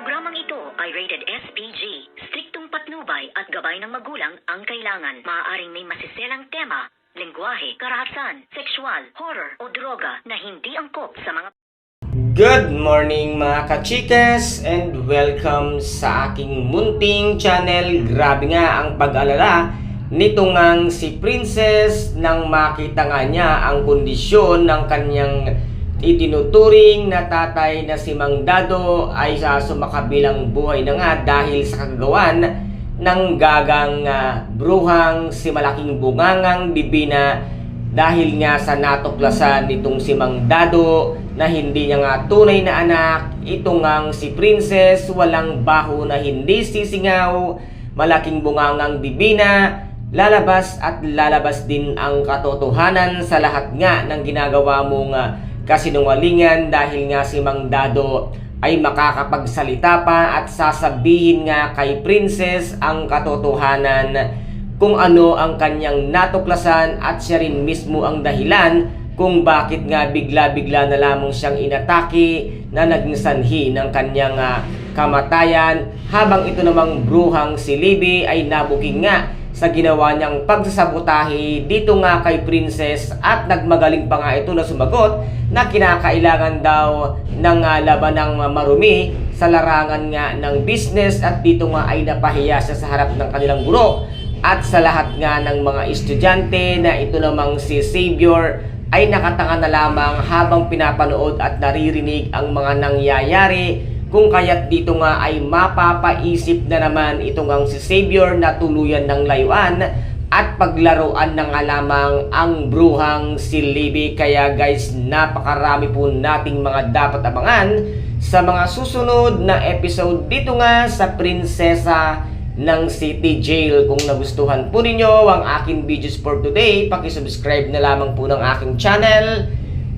Programang ito ay rated SPG. Striktong patnubay at gabay ng magulang ang kailangan. Maaaring may masiselang tema, lengguwahe, karahasan, sexual, horror o droga na hindi angkop sa mga Good morning mga kachikas and welcome sa aking munting channel. Grabe nga ang pag-alala nito ngang si Princess nang makita nga niya ang kondisyon ng kanyang itinuturing na tatay na si Mang Dado ay sa sumakabilang buhay na nga dahil sa kagagawan ng gagang ah, bruhang si malaking bungangang bibina dahil nga sa natuklasan nitong si Mang Dado na hindi niya nga tunay na anak, ito ngang si Princess, walang baho na hindi sisingaw, malaking bungangang bibina, lalabas at lalabas din ang katotohanan sa lahat nga ng ginagawa mong ah, kasinungalingan dahil nga si Mang Dado ay makakapagsalita pa at sasabihin nga kay Princess ang katotohanan kung ano ang kanyang natuklasan at siya rin mismo ang dahilan kung bakit nga bigla-bigla na lamang siyang inatake na naging sanhi ng kanyang ah, kamatayan habang ito namang bruhang si Libby ay nabuking nga sa ginawa niyang pagsasabotahe dito nga kay Princess at nagmagaling pa nga ito na sumagot na kinakailangan daw ng ah, labanang marumi sa larangan nga ng business at dito nga ay napahiya siya sa harap ng kanilang guro. At sa lahat nga ng mga estudyante na ito namang si Savior ay nakatanga na lamang habang pinapanood at naririnig ang mga nangyayari kung kaya't dito nga ay mapapaisip na naman itong ang si Savior na tuluyan ng layuan at paglaruan na nga lamang ang bruhang si Libby. Kaya guys, napakarami po nating mga dapat abangan sa mga susunod na episode dito nga sa Prinsesa ng City Jail. Kung nagustuhan po ninyo ang aking videos for today, pakisubscribe na lamang po ng aking channel.